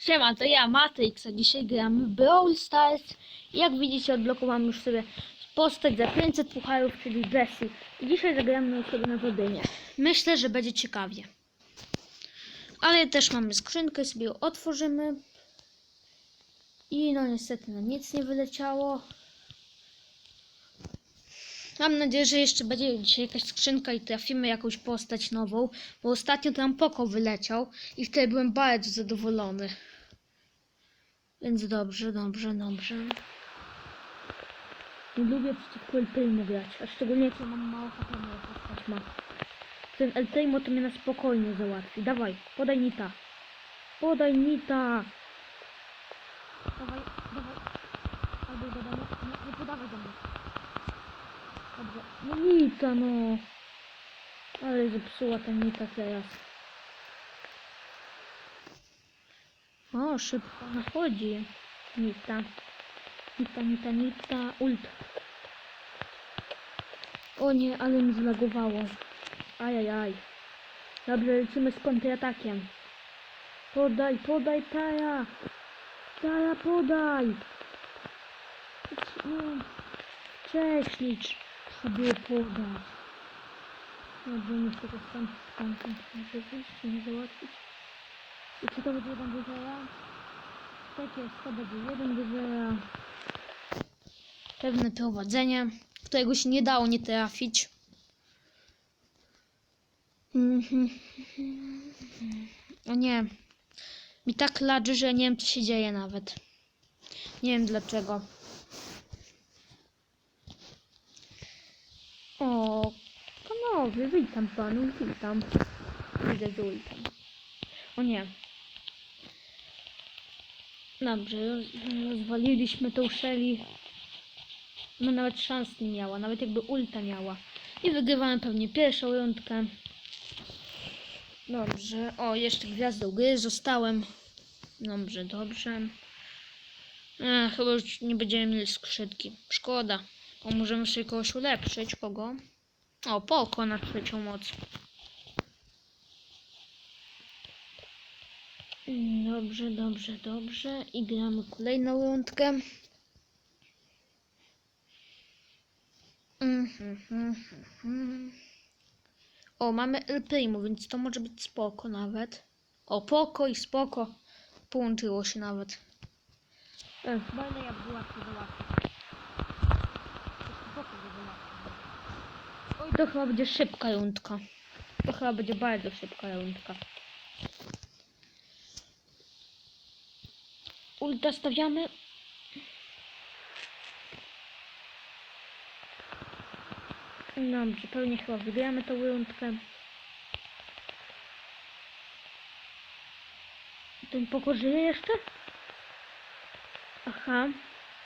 Siema, to ja, Matrix, a dzisiaj gramy w Brawl Stars. Jak widzicie, odblokowałem już sobie postać za 500 pucharów, czyli Jessie. I dzisiaj zagramy sobie na wodynie. Myślę, że będzie ciekawie. Ale też mamy skrzynkę, sobie ją otworzymy. I no niestety no nic nie wyleciało. Mam nadzieję, że jeszcze będzie dzisiaj jakaś skrzynka i trafimy jakąś postać nową, bo ostatnio tam Poko wyleciał i wtedy byłem bardzo zadowolony. Więc dobrze, dobrze, dobrze. Nie lubię przeciwko Eltejmu grać, a szczególnie jak ja mam mało HP, moja ma. Ten Eltejmo to mnie na spokojnie załatwi. Dawaj, podaj Nita. Podaj Nita. Dawaj, dawaj. Albo do domu. Nie, nie podawaj do mnie. Dobrze. No Nita, no. Ale zepsuła ta Nita teraz. O, szybko nachodzi. Nita. Nita, Nita, Nita. Ult. O nie, ale mi zlagowało. Ajajaj. Dobrze, lecimy z kontratakiem. Podaj, podaj, Taja. Taja, podaj. Trzeba było podać. Dobrze, muszę to stąd, stamtąd wyjść, nie załatwić. I czy to będzie jeden do zera? Tak jest, to będzie jeden do zera. Pewne prowadzenie, którego się nie dało nie trafić. O nie. Mi tak ladży, że nie wiem co się dzieje nawet. Nie wiem dlaczego. O, panowie, witam panu, witam. Widzę, że witam. O nie. Dobrze, roz- rozwaliliśmy tą Shelly. No nawet szans nie miała, nawet jakby ulta miała. I wygrywamy pewnie pierwszą rundkę. Dobrze, o jeszcze gwiazdą gry zostałem. Dobrze, dobrze. E, chyba już nie będziemy mieli skrzydki. Szkoda. O, możemy sobie kogoś ulepszyć. Kogo? O, Poko na trzecią moc. Dobrze, dobrze, dobrze. I gramy kolejną rundkę. Mhm, mhm, mhm. O, mamy El Primo, więc to może być spoko nawet. O, Poko i spoko. Połączyło się nawet. Ech, jak była. Oj, to chyba będzie szybka rundka. To chyba będzie bardzo szybka rundka. Ulta stawiamy. Dobrze, pewnie chyba wygramy tą rundkę. Ten poko żyje jeszcze? Aha.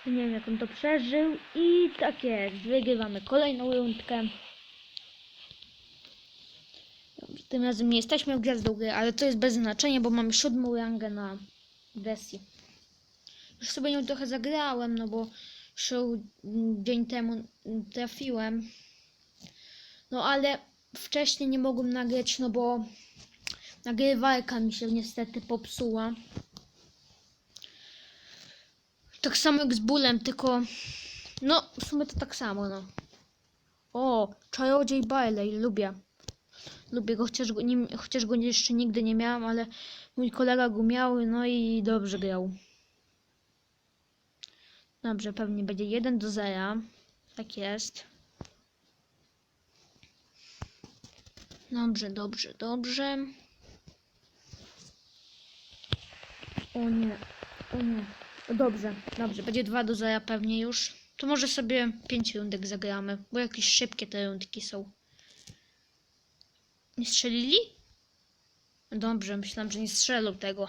Nie wiem jak on to przeżył. I tak jest. Wygrywamy kolejną rundkę. Dobrze, tym razem nie jesteśmy gwiazdą gry, ale to jest bez znaczenia, bo mamy siódmą rangę na Desi. Już sobie nią trochę zagrałem, no bo ją, mm, dzień temu mm, trafiłem. No ale wcześniej nie mogłem nagrać, no bo nagrywarka mi się niestety popsuła. Tak samo jak z bólem, tylko no w sumie to tak samo, no. O, czarodziej Barley, lubię. Lubię go, chociaż go, chociaż go jeszcze nigdy nie miałam, ale mój kolega go miał, no i dobrze grał. Dobrze, pewnie będzie 1 do 0. Tak jest. Dobrze, dobrze, dobrze. O nie, o nie. Dobrze, dobrze, będzie 2 do 0 pewnie już. To może sobie 5 rundek zagramy, bo jakieś szybkie te rundki są. Nie strzelili? Dobrze, myślałam, że nie strzelą tego.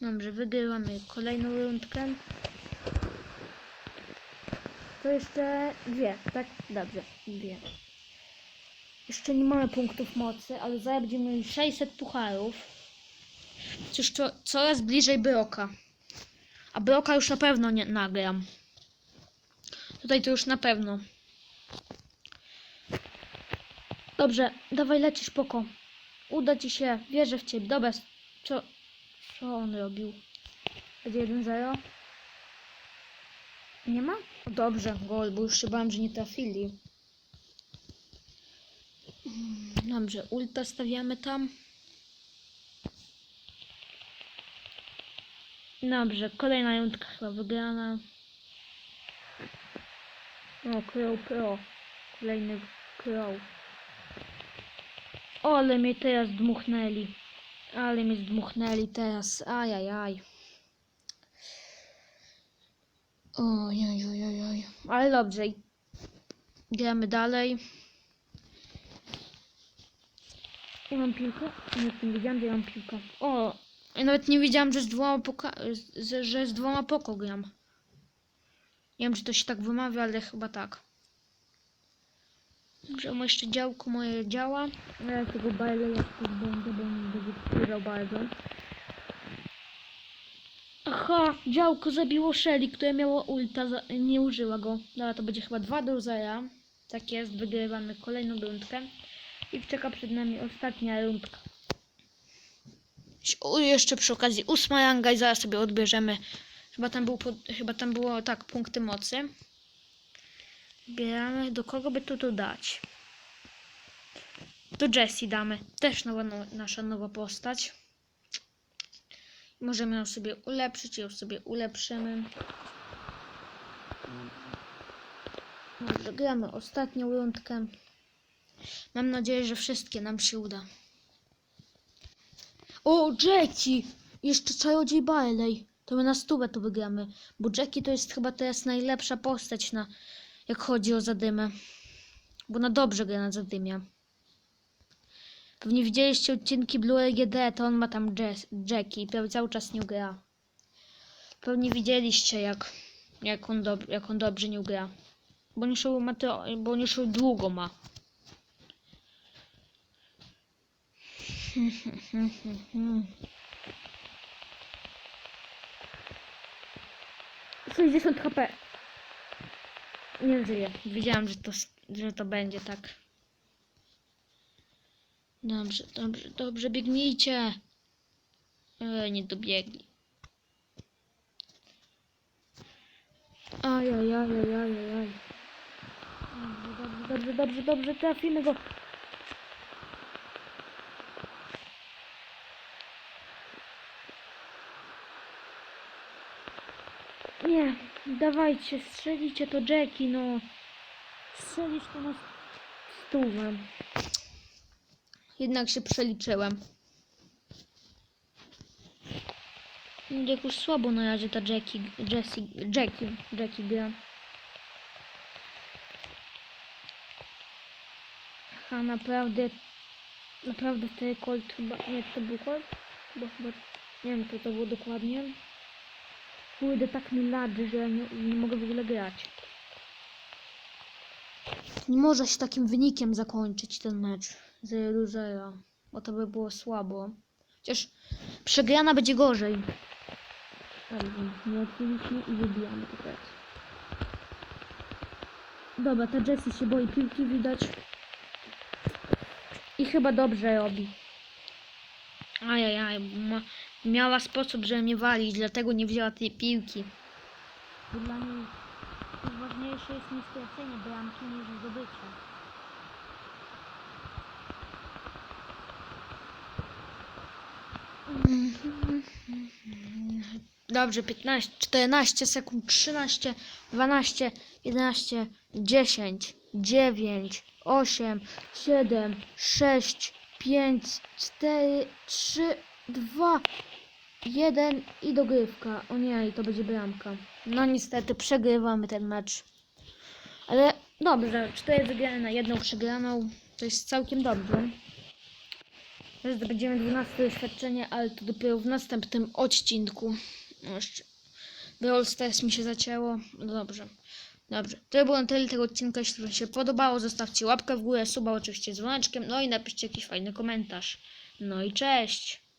Dobrze, wygrywamy kolejną rundkę. To jeszcze dwie, tak? Dobrze, dwie. Jeszcze nie mamy punktów mocy, ale zaraz będziemy mieli 600 pucharów. Przecież to coraz bliżej Broka. A Broka już na pewno nie nagram. Tutaj to już na pewno. Dobrze, dawaj lecisz poko. Uda ci się, wierzę w ciebie. Dobra, co? Co on robił? Będzie 1-0? Nie ma? Dobrze, gol, bo już się bałem, że nie trafili. Dobrze, ulta stawiamy tam. Dobrze, kolejna rundka chyba wygrana. O, Crow Pro. Kolejny Crow. O, ale mnie teraz dmuchnęli. Ale mnie zdmuchnęli teraz. Ajajaj. Oj, oj, oj, oj, oj. Ale dobrze. Gramy dalej. Ja mam piłkę? Nie wiedziałam, że mam piłkę. O, ja nawet nie wiedziałam, że z dwoma poka że, że z dwoma poko gram. Nie wiem, czy to się tak wymawia, ale chyba tak. Że mu jeszcze działko moje działa. Ja tego bajle jak to będę, bo mi będzie wpływał bardzo. Aha, działko zabiło Shelly, które miało ulta, nie użyła go. Dobra, to będzie chyba 2 do 0. Tak jest, wygrywamy kolejną rundkę. I czeka przed nami ostatnia rundka. O, jeszcze przy okazji ósma ranga i zaraz sobie odbierzemy. Chyba tam, był, chyba tam było tak, punkty mocy. Bieramy, do kogo by tu to dać? Do Jessie damy. Też nowa, no, nasza nowa postać. Możemy ją sobie ulepszyć, ją sobie ulepszymy. Dobrze, gramy ostatnią rundkę. Mam nadzieję, że wszystkie nam się uda. O, Jackie! Jeszcze czarodziej Barley. To my na stówę to wygramy. Bo Jackie to jest chyba teraz najlepsza postać na jak chodzi o zadymę. Bo na dobrze gra na zadymie. Pewnie widzieliście odcinki Blue LGD, to on ma tam Jess, Jackie i prawie cały czas nie gra. Pewnie widzieliście jak, jak, on, dob jak on dobrze nie gra. Bo nie szło, ma to, bo nie szło długo ma. 60 HP. Nie żyję. Wiedziałam, że to, że to będzie tak. Dobrze, dobrze, dobrze, biegnijcie. E, nie dobiegli. Aj, aj, aj, aj, aj, aj, aj. Dobrze, dobrze, dobrze, dobrze, trafimy go. Nie, dawajcie, strzelicie to Jackie, no. Strzelić to na stówę. Jednak się przeliczyłem. Jakoś słabo na razie ta Jackie, Jessie, Jackie, Jackie gra. Aha, naprawdę, naprawdę wtedy Colt chyba, nie, to był Colt? Bo chyba, nie wiem, kto to było dokładnie. Kurde, tak mi ladzy, że ja nie, nie mogę w ogóle grać. Nie może się takim wynikiem zakończyć ten mecz 0-0, bo to by było słabo. Chociaż przegrana będzie gorzej. Nie odpiliśmy i wybijamy teraz. Dobra, ta Jessie się boi piłki, widać. I chyba dobrze robi. Ajajaj, ma, miała sposób, żeby mnie walić, dlatego nie wzięła tej piłki. Bo dla niej ważniejsze jest nie stracenie bramki niż zdobycie. Dobrze, 15, 14 sekund, 13, 12, 11, 10, 9, 8, 7, 6, 5, 4, 3, 2, 1 i dogrywka. O nie, i to będzie bramka. No niestety, przegrywamy ten mecz. Ale dobrze, 4 wygrane na jedną przegraną. To jest całkiem dobrze. Teraz zdobędziemy 12 doświadczenie, ale to dopiero w następnym odcinku. No jeszcze. Brawl Stars mi się zacięło. No dobrze. Dobrze. To było na tyle tego odcinka. Jeśli Wam się podobało, zostawcie łapkę w górę, suba oczywiście dzwoneczkiem. No i napiszcie jakiś fajny komentarz. No i cześć!